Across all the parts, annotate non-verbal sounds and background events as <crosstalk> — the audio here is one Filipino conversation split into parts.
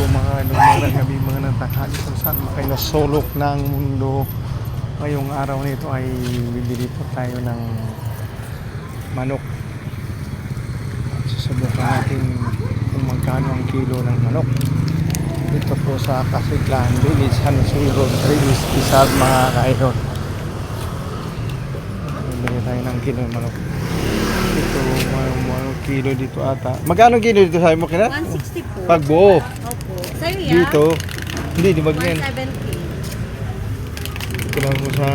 po mga mga gabi, mga nantakali kung saan kayo nasulok ng mundo. Ngayong araw nito ay bibili po tayo ng manok. Susubukan natin kung magkano ang kilo ng manok. Dito po sa Kasiglan Village, Jose Road, Reyes, Isad, mga kaidol. Bibili tayo ng kilo ng manok. Ito, mga, mga kilo dito ata. Magkano kilo dito sabi mo kina? 160 po. Pag buo. Opo. Sa'yo yan? Dito. Hindi, di ba ganyan? 170. Ito lang mo sa...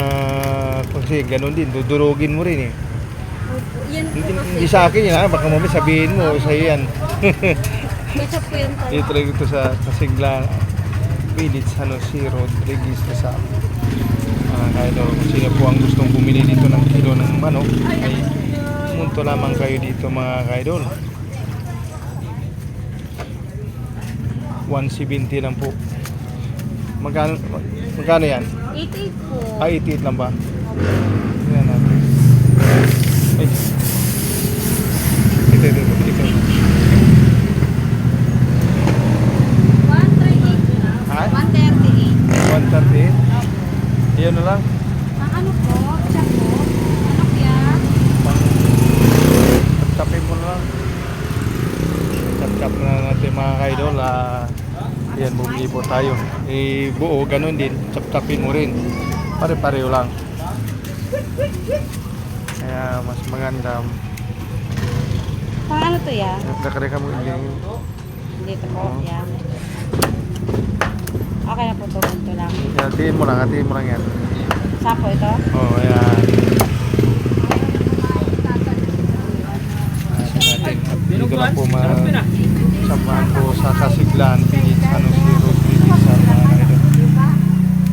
Kasi ganun din, dudurugin mo rin eh. Opo. Yan po Hindi, kasi. hindi sa akin yan ha, baka mamaya sabihin mo, sa'yo yan. <laughs> Ketchup po yan tayo. Dito lang ito sa Kasigla Village, Road, Regis Rizal. Ah, kaya daw, kung sino po ang gustong bumili dito ng kilo ng manok, ay munto lamang kayo dito mga kaidol. 170 lang po. Magkano, magkano yan? 88 po. Ah, 88 lang ba? Opo. Tingnan natin. Ay. Ito, ito, ito. ito. 138 Ha? 138. 138. Iyan na lang. Ang ano po? Ketchup po? Ano yan? Pang... Tapin mo na lang. Tap-tap na natin mga kaidol. Ah, yan, bumili po tayo. Eh, buo, ganun din. Tap-tapin mo rin. Pare-pareho lang. Kaya mas maganda. Pang ano to ya? Nakareka mo yung Dito po. Yan. Okay na po to. Ganito lang. Yan, tiin mo lang, tiin mo lang yan. Sapo ito? Oh, ayan. Dito lang po ma samahan po sa Kasiglan, Pinit, San Jose Road, Bilisan, mga kaidol.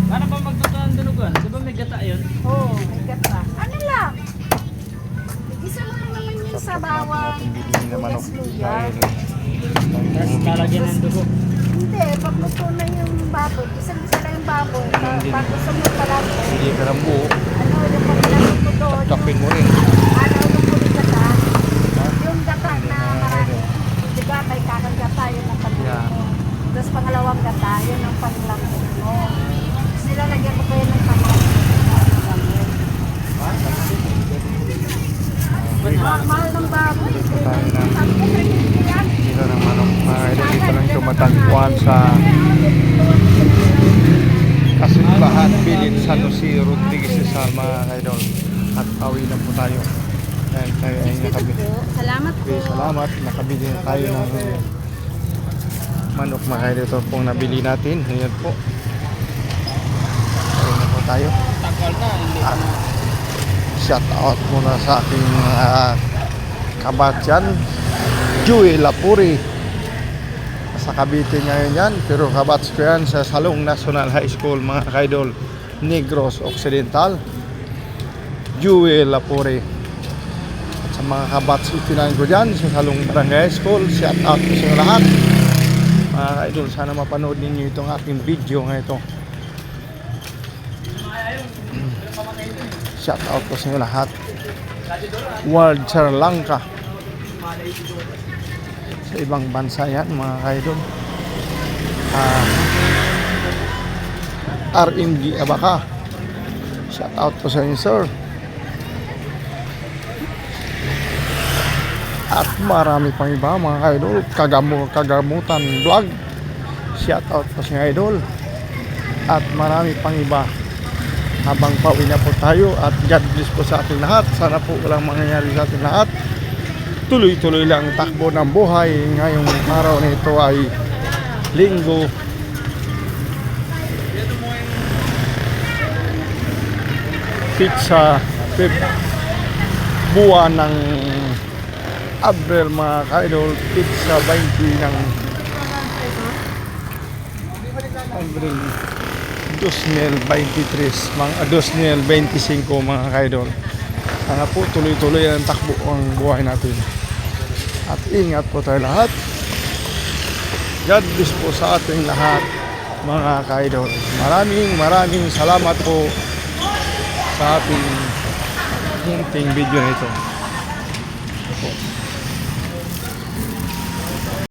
Para ba magluto ng dunugan? Di ba may gata yun? Oo. may gata. Ano lang? Isa mo lang naman yun sa bawang. Bibili na manok. Luyas, Tapos lalagyan ng dugo. Hindi, pag luto na yung baboy, isa-isa lang yung baboy. Pag gusto mo pala, Hindi ka ng buo, ano, yung paglalagay mo doon, tapin mo rin. ano, yung yung na marami. Di ba, may kakang gata, yun ang panlaki Yeah. Tapos pangalawang gata, yun ang panlaki mo. Tapos nilalagyan mo kayo ng kamay. Ma- mahal ng baboy. na. Sabi ko, 350 yan. Dito ng manok. Mga dito lang ito matagpuan sa Kasiglahan, Pinit, San Jose Road, Bilisan, mga kaidol. At awi na po tayo. Dahil tayo ay 62 nakabili. Salamat po. Salamat. Nakabili na tayo ng manok mga kaidol. Ito pong nabili natin. Ayan po. Ayan na po tayo. Tagal na, hindi shout out muna sa aking uh, kabatyan, Joey Lapuri. Sa Cavite ngayon yan, pero kabats ko yan sa Salong National High School, mga kaidol, Negros Occidental. Joey Lapuri. At sa mga kabats itinan ko dyan sa Salong Barangay High School, shout out ko sa lahat. Mga kaidol, sana mapanood ninyo itong aking video ngayon ito. Shout out ko sa inyo lahat. World Sri Lanka. Sa ibang bansa yan mga kaidol. Ah, RMG Abaka. Shout out ko sa inyo sir. At marami pang iba mga kaidol. Kagamu, kagamutan vlog. Shout out ko sa inyo idol. At marami pang iba habang pauwi na po tayo at God bless po sa ating lahat. Sana po walang mangyayari sa ating lahat. Tuloy-tuloy lang ang takbo ng buhay. Ngayong araw na ito ay linggo. Pizza fifth buwan ng Abril mga kaidol. Pizza 20 ng Abril 2023 mga 2025 mga kaidol. Sana po tuloy-tuloy ang takbo ang buhay natin. At ingat po tayo lahat. God bless po sa ating lahat mga kaidol. Maraming maraming salamat po sa ating munting video na ito